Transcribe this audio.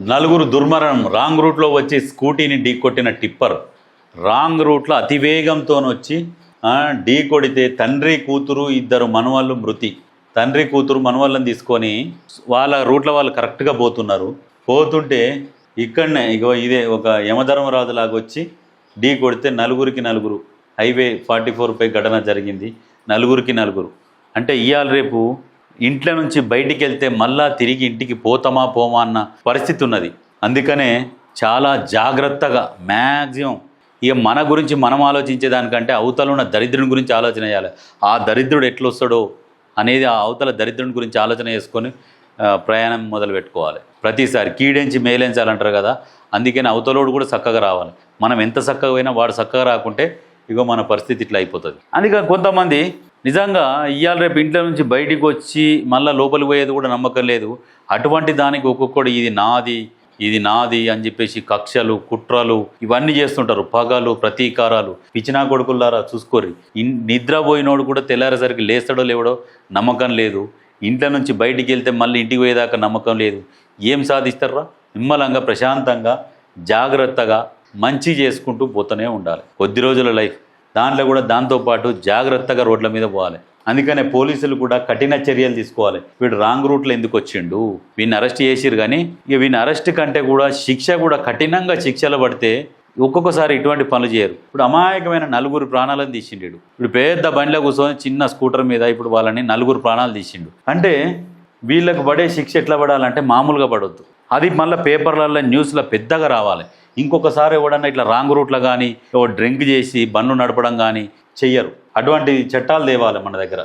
నలుగురు దుర్మరణం రాంగ్ రూట్లో వచ్చి స్కూటీని ఢీకొట్టిన టిప్పర్ రాంగ్ రూట్లో అతివేగంతో వచ్చి ఢీ కొడితే తండ్రి కూతురు ఇద్దరు మనవాళ్ళు మృతి. తండ్రి కూతురు మనవాళ్ళని తీసుకొని వాళ్ళ రూట్లో వాళ్ళు కరెక్ట్గా పోతున్నారు. పోతుంటే ఇక్కడనే ఇగో ఇదే ఒక యమధర్మరాజు లాగా వచ్చి ఢీ కొడితే నలుగురికి నలుగురు. హైవే ఫార్టీ ఫోర్పై ఘటన జరిగింది. నలుగురికి నలుగురు. అంటే ఇవాళ రేపు ఇంట్లో నుంచి బయటికి వెళ్తే మళ్ళా తిరిగి ఇంటికి పోతామా పోమా అన్న పరిస్థితి ఉన్నది. అందుకనే చాలా జాగ్రత్తగా మ్యాక్సిమం ఇక మన గురించి మనం ఆలోచించే దానికంటే అవతల ఉన్న దరిద్రుని గురించి ఆలోచన చేయాలి. ఆ దరిద్రుడు ఎట్లొస్తాడో అనేది ఆ అవతల దరిద్రుని గురించి ఆలోచన చేసుకొని ప్రయాణం మొదలు పెట్టుకోవాలి. ప్రతిసారి కీడెంచి మేలేంచాలంటారు కదా అందుకని అవతలోడు కూడా చక్కగా రావాలి. మనం ఎంత చక్కగా పోయినా వాడు చక్కగా రాకుంటే ఇగో మన పరిస్థితి ఇట్లా అయిపోతుంది. అందుకని కొంతమంది నిజంగా ఇవాళ రేపు ఇంట్లో నుంచి బయటికి వచ్చి మళ్ళీ లోపలికి పోయేది కూడా నమ్మకం లేదు. అటువంటి దానికి ఒక్కొక్కడు ఇది నాది ఇది నాది అని చెప్పేసి కక్షలు కుట్రలు ఇవన్నీ చేస్తుంటారు. పగలు ప్రతీకారాలు. పిచ్చినా కొడుకులారా చూసుకోర్రి నిద్ర నిద్రపోయినోడు కూడా తెల్లారేసరికి లేస్తాడో లేవడో నమ్మకం లేదు. ఇంట్లో నుంచి బయటికి వెళ్తే మళ్ళీ ఇంటికి పోయేదాకా నమ్మకం లేదు. ఏం సాధిస్తారా? నిమ్మలంగా ప్రశాంతంగా జాగ్రత్తగా మంచి చేసుకుంటూ పోతూనే ఉండాలి. కొద్ది రోజుల లైఫ్. దాంట్లో కూడా దాంతోపాటు జాగ్రత్తగా రోడ్ల మీద పోవాలి. అందుకనే పోలీసులు కూడా కఠిన చర్యలు తీసుకోవాలి. వీడు రాంగ్ రూట్లో ఎందుకు వచ్చిండు? వీడిని అరెస్ట్ చేసిరు కానీ ఇక వీని అరెస్ట్ కంటే కూడా శిక్ష కూడా కఠినంగా శిక్షలు పడితే ఒక్కొక్కసారి ఇటువంటి పనులు చేయరు. ఇప్పుడు అమాయకమైన నలుగురు ప్రాణాలను తీసిండు ఇప్పుడు పెద్ద బండిలో కూర్చొని చిన్న స్కూటర్ మీద ఇప్పుడు వాళ్ళని నలుగురు ప్రాణాలు తీసిండు. అంటే వీళ్ళకు పడే శిక్ష ఎట్లా పడాలంటే మామూలుగా పడవద్దు అది మళ్ళీ పేపర్లలో న్యూస్లో పెద్దగా రావాలి. ఇంకొకసారి ఎవడన్నా ఇట్లా రాంగ్ రూట్లో కానీ డ్రింక్ చేసి బండ్లు నడపడం కానీ చెయ్యరు. అటువంటి చట్టాలు తేవాలి మన దగ్గర.